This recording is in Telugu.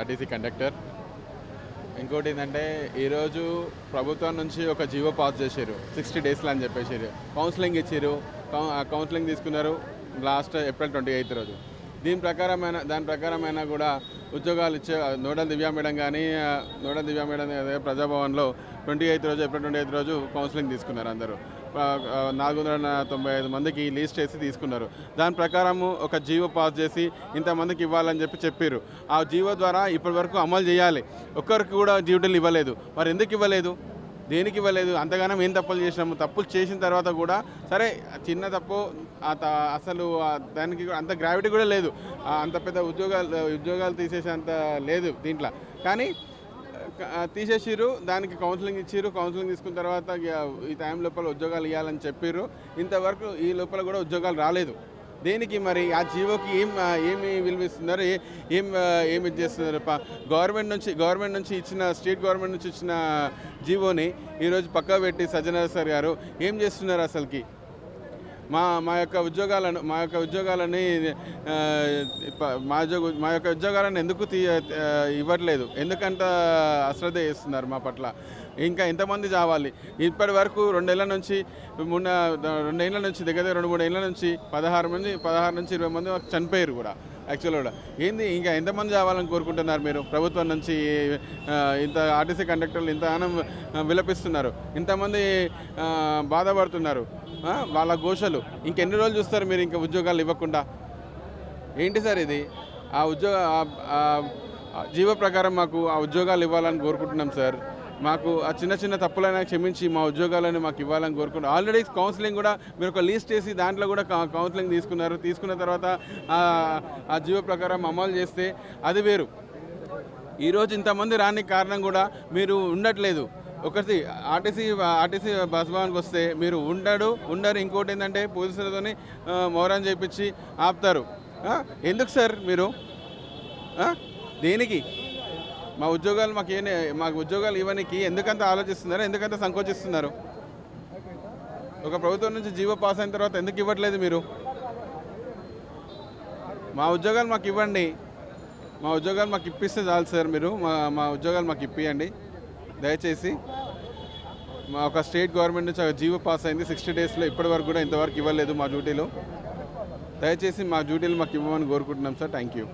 RTC conductor. ఇంకోటి ఏంటంటే ఈరోజు ప్రభుత్వం నుంచి ఒక జీవో పాస్ చేశారు సిక్స్టీ డేస్లో అని చెప్పేసారు కౌన్సిలింగ్ ఇచ్చారు కౌన్సిలింగ్ తీసుకున్నారు లాస్ట్ ఏప్రిల్ ట్వంటీ ఎయిత్ రోజు. దీని ప్రకారమైన దాని ప్రకారమైన కూడా ఉద్యోగాలు ఇచ్చే నోడల్ దివ్యా మేడం కానీ నోడల్ దివ్యా మేడం ప్రజాభవన్లో ట్వంటీ ఎయిత్ రోజు ఏప్రిల్ ట్వంటీ ఎయిత్ రోజు కౌన్సిలింగ్ తీసుకున్నారు అందరూ. నాలుగు వందల తొంభై ఐదు మందికి లీస్ట్ చేసి తీసుకున్నారు. దాని ప్రకారము ఒక జీవో పాస్ చేసి ఇంతమందికి ఇవ్వాలని చెప్పి చెప్పారు ఆ జీవో ద్వారా ఇప్పటి వరకు అమలు చేయాలి. ఒక్కరికి కూడా డ్యూటీలు ఇవ్వలేదు. మరి ఎందుకు ఇవ్వలేదు? దేనికి ఇవ్వలేదు అంతగానం ఏం తప్పులు చేసినాము. తప్పులు చేసిన తర్వాత కూడా సరే చిన్న తప్పు ఆ అసలు దానికి కూడా అంత గ్రావిటీ కూడా లేదు. అంత పెద్ద ఉద్యోగాలు ఉద్యోగాలు తీసేసేంత లేదు దీంట్లో. కానీ తీసేసిరు తీసేసిర్రు దానికి కౌన్సిలింగ్ ఇచ్చిర్రు. కౌన్సిలింగ్ తీసుకున్న తర్వాత ఇక ఈ టైం లోపల ఉద్యోగాలు ఇవ్వాలని చెప్పిర్రు. ఇంతవరకు ఈ లోపల కూడా ఉద్యోగాలు రాలేదు. దేనికి మరి ఆ జీవోకి ఏం ఏమి విలువిస్తున్నారు ఏ- ఏం ఏమి ఇది చేస్తున్నారు గవర్నమెంట్ నుంచి గవర్నమెంట్ నుంచి ఇచ్చిన స్టేట్ గవర్నమెంట్ నుంచి ఇచ్చిన జీవోని ఈరోజు పక్కా పెట్టి సజ్జనార్ సార్ గారు ఏం చేస్తున్నారు అసలుకి? మా మా యొక్క ఉద్యోగాలను మా యొక్క ఉద్యోగాలని మా ఉద్యోగ మా యొక్క ఉద్యోగాలను ఎందుకు తీ ఇవ్వట్లేదు? ఎందుకంత అశ్రద్ధ చేస్తున్నారు మా పట్ల? ఇంకా ఎంతమంది చావాలి? ఇప్పటి వరకు రెండేళ్ళ నుంచి మూడు రెండేళ్ళ నుంచి దగ్గర రెండు మూడు ఏళ్ళ నుంచి పదహారు మంది పదహారు నుంచి ఇరవై మంది చనిపోయారు కూడా. యాక్చువల్గా కూడా. ఏంది ఇంకా ఎంతమంది చావాలని కోరుకుంటున్నారు మీరు? ప్రభుత్వం నుంచి ఇంత ఆర్టీసీ కండక్టర్లు ఇంత ఆనం విలపిస్తున్నారు. ఇంతమంది బాధపడుతున్నారు. వాళ్ళ ఘోషలు. ఇంకెన్ని రోజులు చూస్తారు మీరు ఇంకా ఉద్యోగాలు ఇవ్వకుండా? ఏంటి సార్ ఇది? ఆ ఉద్యోగ జీవ ప్రకారం మాకు ఆ ఉద్యోగాలు ఇవ్వాలని కోరుకుంటున్నాం సార్. మాకు ఆ చిన్న చిన్న తప్పులైనా క్షమించి మా ఉద్యోగాలను మాకు ఇవ్వాలని కోరుకుంటున్నాం ఆల్రెడీ కౌన్సిలింగ్ కూడా మీరు ఒక లిస్ట్ చేసి దాంట్లో కూడా కౌన్సిలింగ్ తీసుకున్నారు. తీసుకున్న తర్వాత ఆ- జీవో ప్రకారం అమలు చేస్తే అది వేరు. ఈరోజు ఇంతమంది రాని కారణం కూడా మీరు ఉండట్లేదు. ఒకటి ఆర్టీసీ ఆర్టీసీ బస్ భవన్కి వస్తే మీరు ఉండడు. ఉండరు. ఇంకోటి ఏంటంటే పోలీసులతోని ఆ, చేపించి చేయించి ఆపుతారు ఎందుకు సార్ మీరు? దేనికి? మా ఉద్యోగాలు మాకు ఏ మాకు ఉద్యోగాలు ఇవ్వడానికి ఎందుకంత ఆలోచిస్తున్నారు ఎందుకంత సంకోచిస్తున్నారు? ఒక ప్రభుత్వం నుంచి జీవో పాస్ అయిన తర్వాత ఎందుకు ఇవ్వట్లేదు మీరు? మా ఉద్యోగాలు మాకు ఇవ్వండి. మా ఉద్యోగాలు మాకు ఇప్పిస్తే చాలు సార్ మీరు. మా మా ఉద్యోగాలు మాకు ఇప్పియండి. దయచేసి మా ఒక స్టేట్ గవర్నమెంట్ నుంచి ఒక జీవో పాస్ అయింది. సిక్స్టీ డేస్లో ఇప్పటి వరకు కూడా ఇంతవరకు ఇవ్వలేదు మా డ్యూటీలు. దయచేసి మా డ్యూటీలు మాకు ఇవ్వమని కోరుకుంటున్నాం సార్. Thank you.